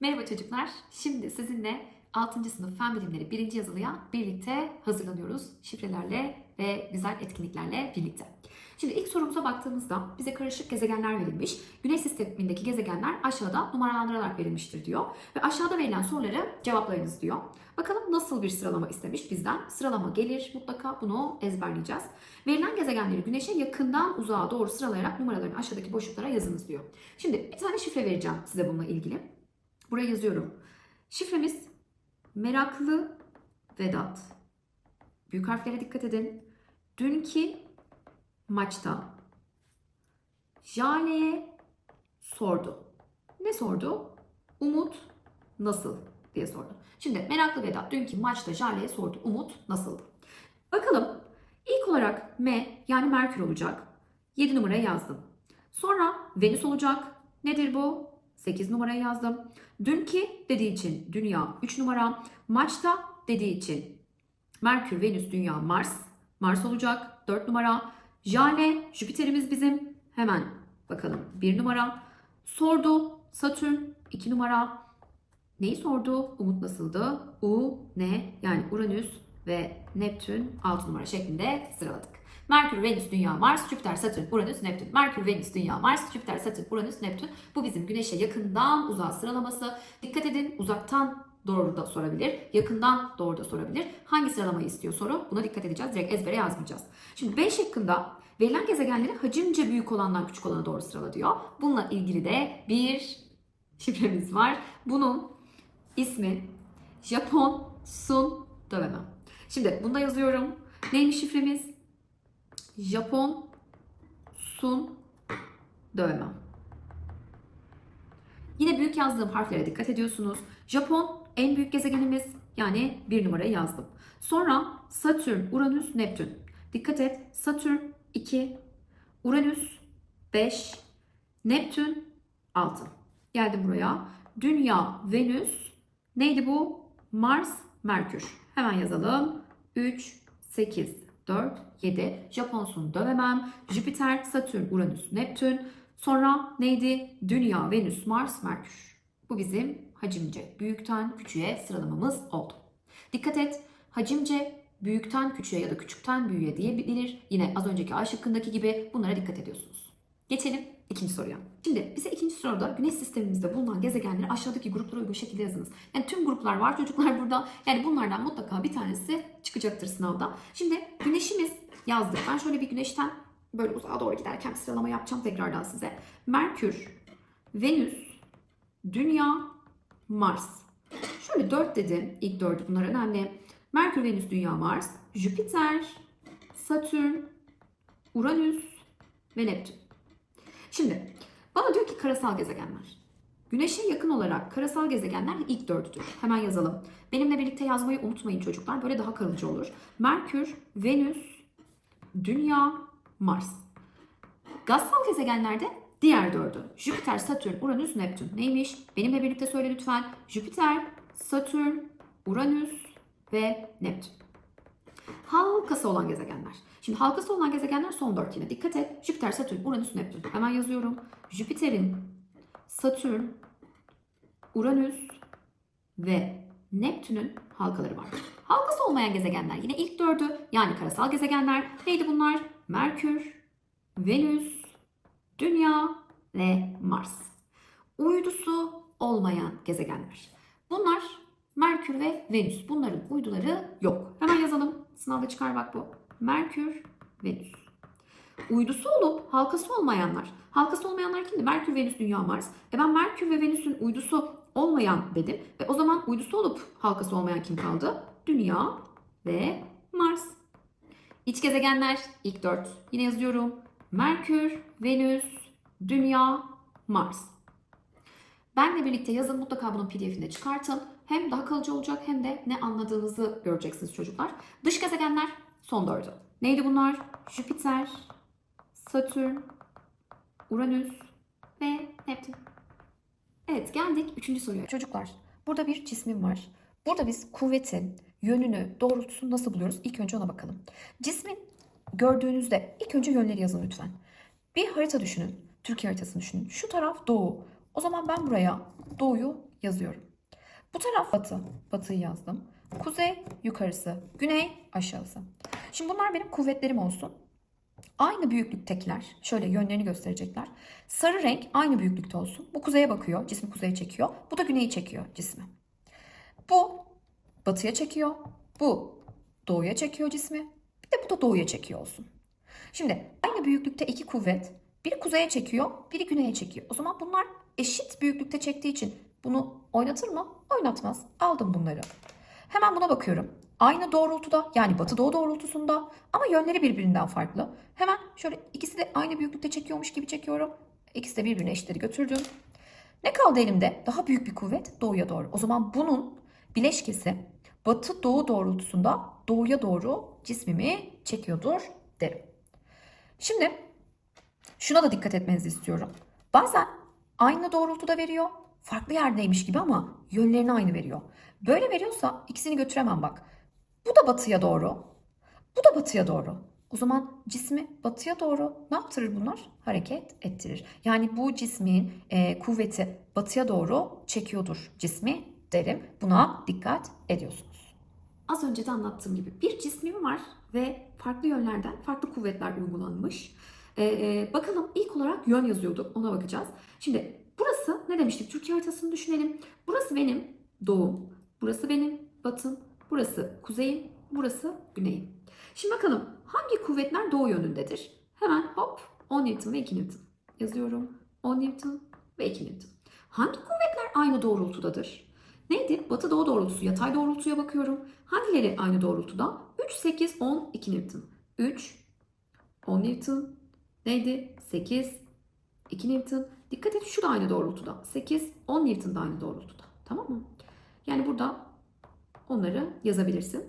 Merhaba çocuklar. Şimdi sizinle 6. sınıf fen bilimleri 1. yazılıya birlikte hazırlanıyoruz. Şifrelerle ve güzel etkinliklerle birlikte. Şimdi ilk sorumuza baktığımızda bize karışık gezegenler verilmiş. Güneş sistemindeki gezegenler aşağıda numaralandırarak verilmiştir diyor. Ve aşağıda verilen soruları cevaplayınız diyor. Bakalım nasıl bir sıralama istemiş bizden. Sıralama gelir mutlaka bunu ezberleyeceğiz. Verilen gezegenleri güneşe yakından uzağa doğru sıralayarak numaralarını aşağıdaki boşluklara yazınız diyor. Şimdi bir tane şifre vereceğim size bununla ilgili. Buraya yazıyorum. Şifremiz meraklı Vedat. Büyük harflere dikkat edin. Dünkü maçta Jale'ye sordu. Ne sordu? Umut nasıl diye sordu. Şimdi meraklı Vedat dünkü maçta Jale'ye sordu. Umut nasıldı? Bakalım ilk olarak M yani Merkür olacak. 7 numaraya yazdım. Sonra Venüs olacak. Nedir bu? 8 numaraya yazdım. Dünkü dediği için Dünya 3 numara. Maçta dediği için Merkür, Venüs, Dünya, Mars. Mars olacak 4 numara. Jale, Jüpiter'imiz bizim. Hemen bakalım 1 numara. Sordu, Satürn 2 numara. Neyi sordu? Umut nasıldı? U, ne? Yani Uranüs ve Neptün 6 numara şeklinde sıraladık. Merkür, Venüs, Dünya, Mars, Jüpiter, Satürn, Uranüs, Neptün. Merkür, Venüs, Dünya, Mars, Jüpiter, Satürn, Uranüs, Neptün. Bu bizim Güneş'e yakından uzağa sıralaması. Dikkat edin uzaktan doğru da sorabilir, yakından doğru da sorabilir. Hangi sıralamayı istiyor soru? Buna dikkat edeceğiz. Direkt ezbere yazmayacağız. Şimdi B şıkkında verilen gezegenleri hacimce büyük olandan küçük olana doğru sırala diyor. Bununla ilgili de bir şifremiz var. Bunun ismi Japon Sun Döveme. Şimdi bunda yazıyorum. Neymiş şifremiz? Japon Sun Dövme. Yine büyük yazdığım harflere dikkat ediyorsunuz. Japon en büyük gezegenimiz yani bir numarayı yazdım. Sonra Satürn, Uranüs, Neptün. Dikkat et. Satürn 2, Uranüs 5, Neptün 6. Geldim buraya. Dünya, Venüs. Neydi bu? Mars, Merkür. Hemen yazalım. 3, 8, 4, 7. Japonsun dövemem. Jüpiter, Satürn, Uranüs, Neptün. Sonra neydi? Dünya, Venüs, Mars, Merkür. Bu bizim hacimce büyükten küçüğe sıralamamız oldu. Dikkat et. Hacimce büyükten küçüğe ya da küçükten büyüğe diyebilir. Yine az önceki A şıkkındaki gibi bunlara dikkat ediyorsunuz. Geçelim ikinci soruya. Şimdi bize ikinci soruda güneş sistemimizde bulunan gezegenleri aşağıdaki gruplara uygun şekilde yazınız. Yani tüm gruplar var çocuklar burada. Yani bunlardan mutlaka bir tanesi çıkacaktır sınavda. Şimdi güneşimiz yazdık. Ben şöyle bir güneşten böyle uzağa doğru giderken sıralama yapacağım tekrardan size. Merkür, Venüs, Dünya, Mars. Şöyle 4 dedim. İlk 4 bunlar önemli. Merkür, Venüs, Dünya, Mars, Jüpiter, Satürn, Uranüs ve Neptün. Şimdi bana diyor ki karasal gezegenler. Güneşe yakın olarak karasal gezegenler ilk dördüdür. Hemen yazalım. Benimle birlikte yazmayı unutmayın çocuklar. Böyle daha kalıcı olur. Merkür, Venüs, Dünya, Mars. Gazsal gezegenlerde diğer dördü. Jüpiter, Satürn, Uranüs, Neptün. Neymiş? Benimle birlikte söyle lütfen. Jüpiter, Satürn, Uranüs ve Neptün. Halkası olan gezegenler. Şimdi halkası olan gezegenler son dört yine. Dikkat et. Jüpiter, Satürn, Uranüs, Neptün. Hemen yazıyorum. Jüpiter'in, Satürn, Uranüs ve Neptün'ün halkaları var. Halkası olmayan gezegenler yine ilk dördü yani karasal gezegenler. Neydi bunlar? Merkür, Venüs, Dünya ve Mars. Uydusu olmayan gezegenler. Bunlar Merkür ve Venüs. Bunların uyduları yok. Hemen yazalım. Sınavda çıkar bak bu. Merkür, Venüs. Uydusu olup halkası olmayanlar. Halkası olmayanlar kimdi? Merkür, Venüs, Dünya, Mars. E ben Merkür ve Venüs'ün uydusu olmayan dedim. Ve o zaman uydusu olup halkası olmayan kim kaldı? Dünya ve Mars. İç gezegenler ilk dört. Yine yazıyorum. Merkür, Venüs, Dünya, Mars. Benle birlikte yazın mutlaka bunun pdf'ini de çıkartın. Hem daha kalıcı olacak hem de ne anladığınızı göreceksiniz çocuklar. Dış gezegenler son dördü. Neydi bunlar? Jüpiter, Satürn, Uranüs ve Neptün. Evet geldik üçüncü soruya. Çocuklar burada bir cismim var. Burada biz kuvvetin yönünü, doğrultusunu nasıl buluyoruz? İlk önce ona bakalım. Cismin gördüğünüzde ilk önce yönleri yazın lütfen. Bir harita düşünün. Türkiye haritasını düşünün. Şu taraf doğu. O zaman ben buraya doğuyu yazıyorum. Bu taraf batı. Batıyı yazdım. Kuzey yukarısı. Güney aşağısı. Şimdi bunlar benim kuvvetlerim olsun. Aynı büyüklüktekiler. Şöyle yönlerini gösterecekler. Sarı renk aynı büyüklükte olsun. Bu kuzeye bakıyor. Cismi kuzeye çekiyor. Bu da güneyi çekiyor cismi. Bu batıya çekiyor. Bu doğuya çekiyor cismi. Bir de bu da doğuya çekiyor olsun. Şimdi aynı büyüklükte iki kuvvet. Biri kuzeye çekiyor, biri güneye çekiyor. O zaman bunlar eşit büyüklükte çektiği için bunu oynatır mı? Oynatmaz. Aldım bunları. Hemen buna bakıyorum. Aynı doğrultuda yani batı doğu doğrultusunda ama yönleri birbirinden farklı. Hemen şöyle ikisi de aynı büyüklükte çekiyormuş gibi çekiyorum. İkisi de birbirine eşitleri götürdüm. Ne kaldı elimde? Daha büyük bir kuvvet doğuya doğru. O zaman bunun bileşkesi batı doğu doğrultusunda doğuya doğru cismimi çekiyordur derim. Şimdi şuna da dikkat etmenizi istiyorum. Bazen aynı doğrultuda veriyor, farklı yerdeymiş gibi ama yönlerini aynı veriyor. Böyle veriyorsa ikisini götüremem bak. Bu da batıya doğru, bu da batıya doğru. O zaman cismi batıya doğru ne yaptırır bunlar? Hareket ettirir. Yani bu cismin e, kuvveti batıya doğru çekiyordur cismi derim. Buna dikkat ediyorsunuz. Az önce de anlattığım gibi bir cismim var ve farklı yönlerden farklı kuvvetler uygulanmış. Ee, bakalım ilk olarak yön yazıyorduk ona bakacağız. Şimdi burası ne demiştik? Türkiye haritasını düşünelim. Burası benim doğum, burası benim batım, burası kuzeyim, burası güneyim. Şimdi bakalım hangi kuvvetler doğu yönündedir? Hemen hop 10 Newton ve 2 Newton yazıyorum. 10 Newton ve 2 Newton. Hangi kuvvetler aynı doğrultudadır? Neydi? Batı doğu doğrultusu, yatay doğrultuya bakıyorum. Hangileri aynı doğrultuda? 3, 8, 10, 2 Newton. 3, 10 Newton. Neydi? 8, 2 Newton. Dikkat et şu da aynı doğrultuda. 8, 10 Newton da aynı doğrultuda. Tamam mı? Yani burada onları yazabilirsin.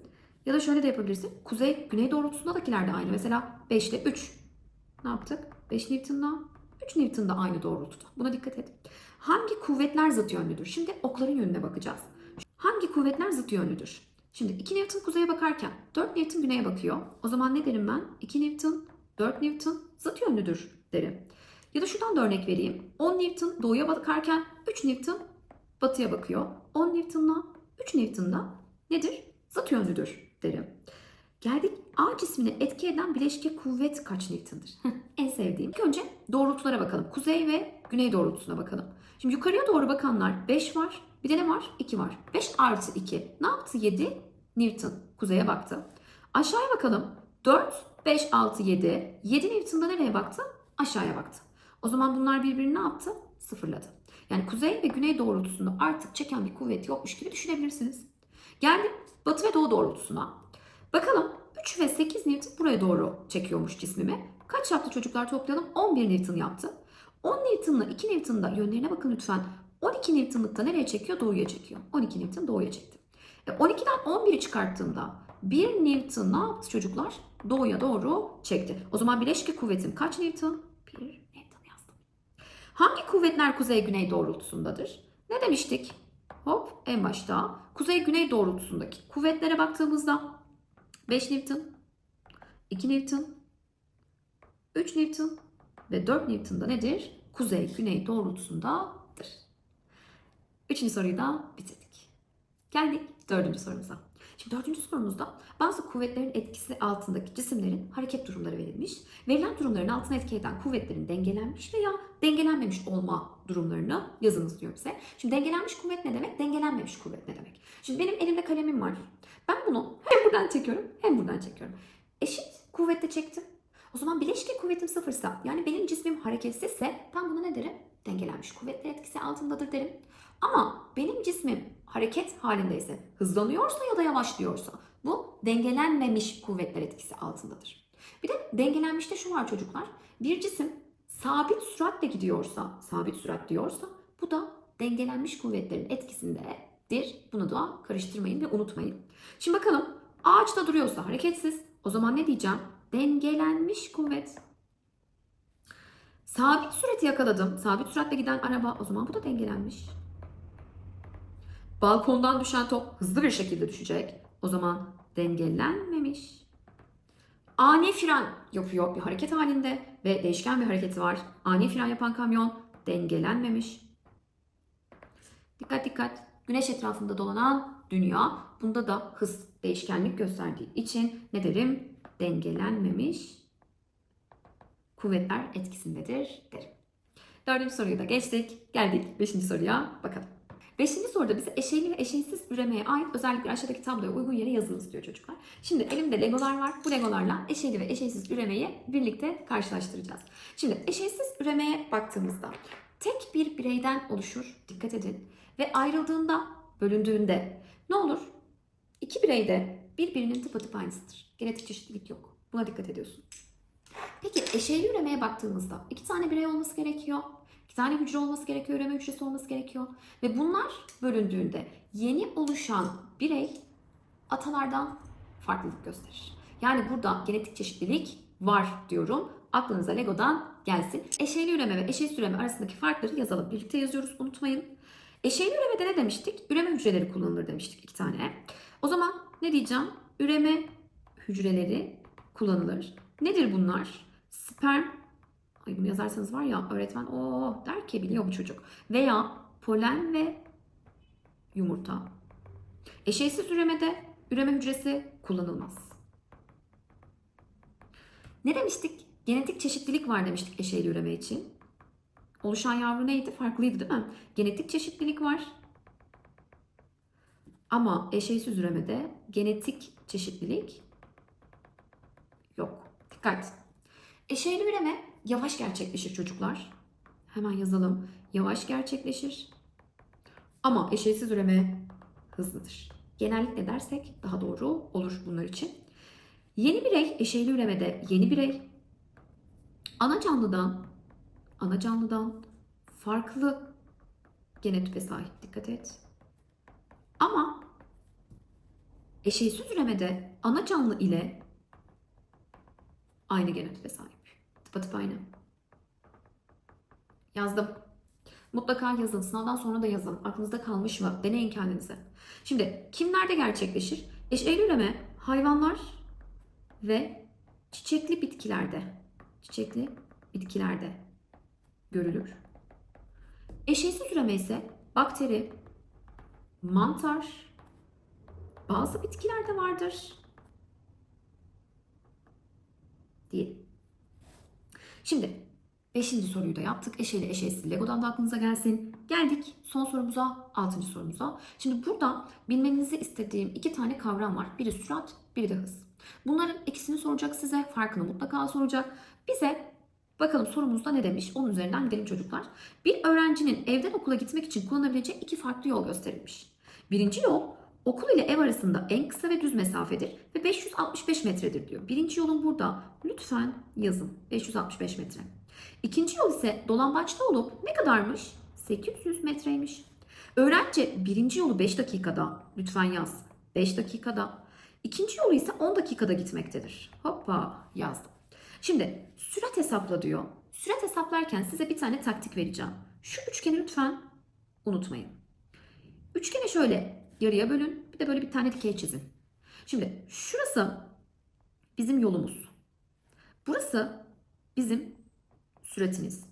Ya da şöyle de yapabilirsin. Kuzey, güney doğrultusundakiler de aynı. Mesela 5 ile 3. Ne yaptık? 5 Newton'la 3 Newton da aynı doğrultuda. Buna dikkat et. Hangi kuvvetler zıt yönlüdür? Şimdi okların yönüne bakacağız. Hangi kuvvetler zıt yönlüdür? Şimdi 2 Newton kuzeye bakarken 4 Newton güneye bakıyor. O zaman ne derim ben? 2 Newton, 4 Newton zıt yönlüdür derim. Ya da şuradan da örnek vereyim. 10 Newton doğuya bakarken 3 Newton batıya bakıyor. 10 Newton'la 3 Newton da nedir? Zıt yönlüdür derim. Geldik A cismine etki eden bileşke kuvvet kaç Newton'dır? en sevdiğim. İlk önce doğrultulara bakalım. Kuzey ve güney doğrultusuna bakalım. Şimdi yukarıya doğru bakanlar 5 var. Bir de ne var? 2 var. 5 artı 2. Ne yaptı? 7 Newton. Kuzeye baktı. Aşağıya bakalım. 4, 5, 6, 7. 7 Newton'da nereye baktı? Aşağıya baktı. O zaman bunlar birbirini ne yaptı? Sıfırladı. Yani kuzey ve güney doğrultusunda artık çeken bir kuvvet yokmuş gibi düşünebilirsiniz. Geldim batı ve doğu doğrultusuna. Bakalım 3 ve 8 Newton buraya doğru çekiyormuş cismimi. Kaç yaptı çocuklar toplayalım? 11 Newton yaptı. 10 Newton'la 2 Newton'da yönlerine bakın lütfen. 12 Newton'lıkta nereye çekiyor? Doğuya çekiyor. 12 Newton doğuya çekti. E 12'den 11'i çıkarttığımda 1 Newton ne yaptı çocuklar? Doğuya doğru çekti. O zaman bileşke kuvvetim kaç Newton? 1 Newton yazdım. Hangi kuvvetler kuzey-güney doğrultusundadır? Ne demiştik? Hop en başta kuzey-güney doğrultusundaki kuvvetlere baktığımızda 5 Newton, 2 Newton, 3 Newton ve 4 Newton da nedir? Kuzey-güney doğrultusundadır. Üçüncü soruyu da bitirdik. Geldik dördüncü sorumuza. Şimdi dördüncü sorumuzda bazı kuvvetlerin etkisi altındaki cisimlerin hareket durumları verilmiş. Verilen durumların altına etki eden kuvvetlerin dengelenmiş veya dengelenmemiş olma durumlarını yazınız diyor bize. Şimdi dengelenmiş kuvvet ne demek? Dengelenmemiş kuvvet ne demek? Şimdi benim elimde kalemim var. Ben bunu hem buradan çekiyorum hem buradan çekiyorum. Eşit kuvvette çektim. O zaman bileşke kuvvetim sıfırsa yani benim cismim hareketsizse ben buna ne derim? Dengelenmiş kuvvetler etkisi altındadır derim. Ama benim cismim hareket halindeyse, hızlanıyorsa ya da yavaşlıyorsa bu dengelenmemiş kuvvetler etkisi altındadır. Bir de dengelenmişte şu var çocuklar. Bir cisim sabit süratle gidiyorsa, sabit sürat diyorsa bu da dengelenmiş kuvvetlerin etkisindedir. Bunu da karıştırmayın ve unutmayın. Şimdi bakalım ağaçta duruyorsa hareketsiz. O zaman ne diyeceğim? Dengelenmiş kuvvet. Sabit sürati yakaladım. Sabit süratle giden araba o zaman bu da dengelenmiş. Balkondan düşen top hızlı bir şekilde düşecek. O zaman dengelenmemiş. Ani fren yapıyor bir hareket halinde ve değişken bir hareketi var. Ani fren yapan kamyon dengelenmemiş. Dikkat dikkat. Güneş etrafında dolanan dünya. Bunda da hız değişkenlik gösterdiği için ne derim? Dengelenmemiş kuvvetler etkisindedir derim. Dördüncü soruyu da geçtik. Geldik beşinci soruya bakalım. Beşinci soruda bize eşeyli ve eşeysiz üremeye ait özellikle aşağıdaki tabloya uygun yere yazınız diyor çocuklar. Şimdi elimde legolar var. Bu legolarla eşeyli ve eşeysiz üremeyi birlikte karşılaştıracağız. Şimdi eşeysiz üremeye baktığımızda tek bir bireyden oluşur. Dikkat edin. Ve ayrıldığında, bölündüğünde ne olur? İki bireyde birbirinin tıpatıp aynısıdır. Genetik çeşitlilik yok. Buna dikkat ediyorsun. Peki eşeyli üremeye baktığımızda iki tane birey olması gerekiyor. Tane hücre olması gerekiyor, üreme hücresi olması gerekiyor. Ve bunlar bölündüğünde yeni oluşan birey atalardan farklılık gösterir. Yani burada genetik çeşitlilik var diyorum. Aklınıza Lego'dan gelsin. Eşeyli üreme ve eşeğsiz üreme arasındaki farkları yazalım. Birlikte yazıyoruz unutmayın. Eşeyli üremede ne demiştik? Üreme hücreleri kullanılır demiştik iki tane. O zaman ne diyeceğim? Üreme hücreleri kullanılır. Nedir bunlar? Sperm Ay bunu yazarsanız var ya öğretmen o der ki biliyor bu çocuk. Veya polen ve yumurta. Eşeysiz üremede üreme hücresi kullanılmaz. Ne demiştik? Genetik çeşitlilik var demiştik eşeyli üreme için. Oluşan yavru neydi? Farklıydı değil mi? Genetik çeşitlilik var. Ama eşeysiz üremede genetik çeşitlilik yok. Dikkat. Eşeyli üreme yavaş gerçekleşir çocuklar. Hemen yazalım. Yavaş gerçekleşir. Ama eşeysiz üreme hızlıdır. Genellikle dersek daha doğru olur bunlar için. Yeni birey eşeyli üremede yeni birey ana canlıdan ana canlıdan farklı genotipe sahip. Dikkat et. Ama eşeysiz üremede ana canlı ile aynı genotipe sahip. Tıpatıp aynı. Yazdım. Mutlaka yazın. Sınavdan sonra da yazın. Aklınızda kalmış mı? Deneyin kendinize. Şimdi kimlerde gerçekleşir? Eşeyli üreme hayvanlar ve çiçekli bitkilerde. Çiçekli bitkilerde görülür. Eşeysiz üreme ise bakteri, mantar, bazı bitkilerde vardır. Diyelim. Şimdi 5. soruyu da yaptık. Eşeğli eşeğsiz Lego'dan da aklınıza gelsin. Geldik son sorumuza, 6. sorumuza. Şimdi burada bilmenizi istediğim iki tane kavram var. Biri sürat, biri de hız. Bunların ikisini soracak size. Farkını mutlaka soracak. Bize bakalım sorumuzda ne demiş? Onun üzerinden gidelim çocuklar. Bir öğrencinin evden okula gitmek için kullanabileceği iki farklı yol gösterilmiş. Birinci yol okul ile ev arasında en kısa ve düz mesafedir ve 565 metredir diyor. Birinci yolun burada lütfen yazın 565 metre. İkinci yol ise dolambaçta olup ne kadarmış? 800 metreymiş. Öğrenci birinci yolu 5 dakikada lütfen yaz 5 dakikada. İkinci yolu ise 10 dakikada gitmektedir. Hoppa yazdım. Şimdi sürat hesapla diyor. Sürat hesaplarken size bir tane taktik vereceğim. Şu üçgeni lütfen unutmayın. Üçgeni şöyle yarıya bölün. Bir de böyle bir tane dikey çizin. Şimdi şurası bizim yolumuz. Burası bizim süratimiz.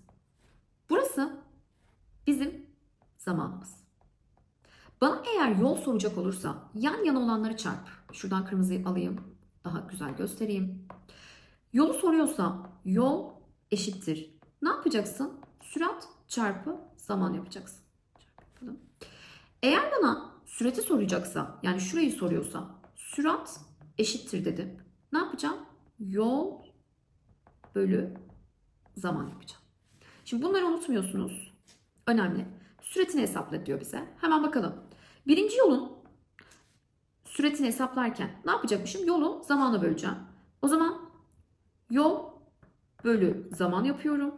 Burası bizim zamanımız. Bana eğer yol soracak olursa yan yana olanları çarp. Şuradan kırmızıyı alayım. Daha güzel göstereyim. Yolu soruyorsa yol eşittir. Ne yapacaksın? Sürat çarpı zaman yapacaksın. Eğer bana sürati soracaksa yani şurayı soruyorsa sürat eşittir dedim. Ne yapacağım? Yol bölü zaman yapacağım. Şimdi bunları unutmuyorsunuz. Önemli. Süretini hesapla diyor bize. Hemen bakalım. Birinci yolun süretini hesaplarken ne yapacakmışım? Yolu zamana böleceğim. O zaman yol bölü zaman yapıyorum.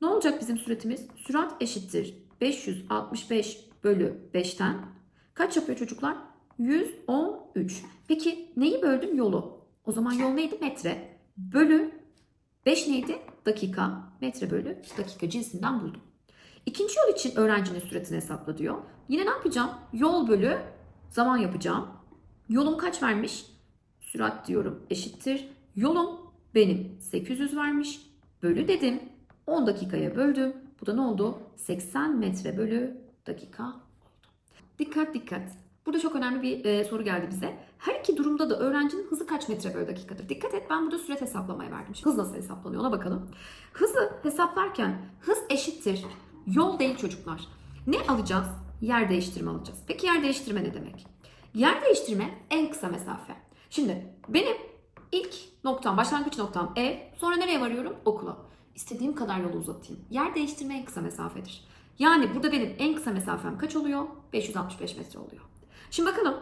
Ne olacak bizim süretimiz? Sürat eşittir. 565 bölü 5'ten kaç yapıyor çocuklar? 113. Peki neyi böldüm? Yolu. O zaman yol neydi? Metre. Bölü 5 neydi? Dakika. Metre bölü dakika cinsinden buldum. İkinci yol için öğrencinin süretini hesapla diyor. Yine ne yapacağım? Yol bölü zaman yapacağım. Yolum kaç vermiş? Sürat diyorum eşittir. Yolum benim 800 vermiş. Bölü dedim. 10 dakikaya böldüm. Bu da ne oldu? 80 metre bölü dakika. Dikkat dikkat. Burada çok önemli bir e, soru geldi bize. Her iki durumda da öğrencinin hızı kaç metre bölü dakikadır? Dikkat et ben burada süre hesaplamaya verdim. Şimdi hız nasıl hesaplanıyor ona bakalım. Hızı hesaplarken hız eşittir. Yol değil çocuklar. Ne alacağız? Yer değiştirme alacağız. Peki yer değiştirme ne demek? Yer değiştirme en kısa mesafe. Şimdi benim ilk noktam, başlangıç noktam ev. Sonra nereye varıyorum? Okula. İstediğim kadar yolu uzatayım. Yer değiştirme en kısa mesafedir. Yani burada benim en kısa mesafem kaç oluyor? 565 metre oluyor. Şimdi bakalım.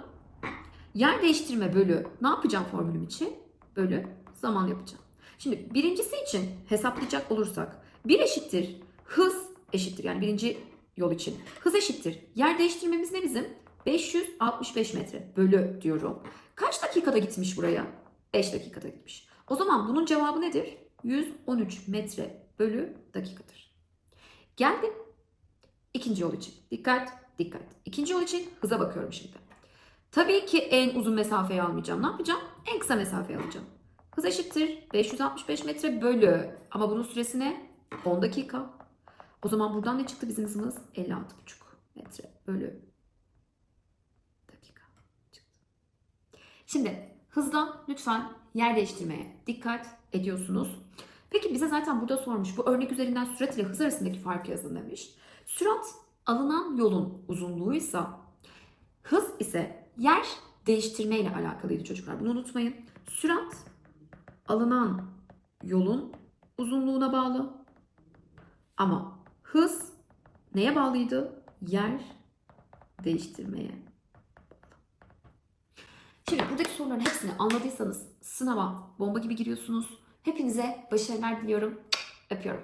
Yer değiştirme bölü ne yapacağım formülüm için? Bölü zaman yapacağım. Şimdi birincisi için hesaplayacak olursak 1 eşittir hız eşittir yani birinci yol için hız eşittir. Yer değiştirmemiz ne bizim? 565 metre bölü diyorum. Kaç dakikada gitmiş buraya? 5 dakikada gitmiş. O zaman bunun cevabı nedir? 113 metre bölü dakikadır. Geldim ikinci yol için. Dikkat, dikkat. İkinci yol için hıza bakıyorum şimdi. Tabii ki en uzun mesafeyi almayacağım. Ne yapacağım? En kısa mesafeyi alacağım. Hız eşittir 565 metre bölü. Ama bunun süresi ne? 10 dakika. O zaman buradan ne çıktı bizim hızımız? 56,5 metre bölü dakika çıktı. Şimdi hızla lütfen yer değiştirmeye dikkat ediyorsunuz. Peki bize zaten burada sormuş. Bu örnek üzerinden sürat ile hız arasındaki farkı yazın demiş. Sürat alınan yolun uzunluğuysa hız ise yer değiştirme ile alakalıydı çocuklar. Bunu unutmayın. Sürat alınan yolun uzunluğuna bağlı. Ama hız neye bağlıydı? Yer değiştirmeye. Şimdi buradaki soruların hepsini anladıysanız sınava bomba gibi giriyorsunuz. Hepinize başarılar diliyorum. Öpüyorum.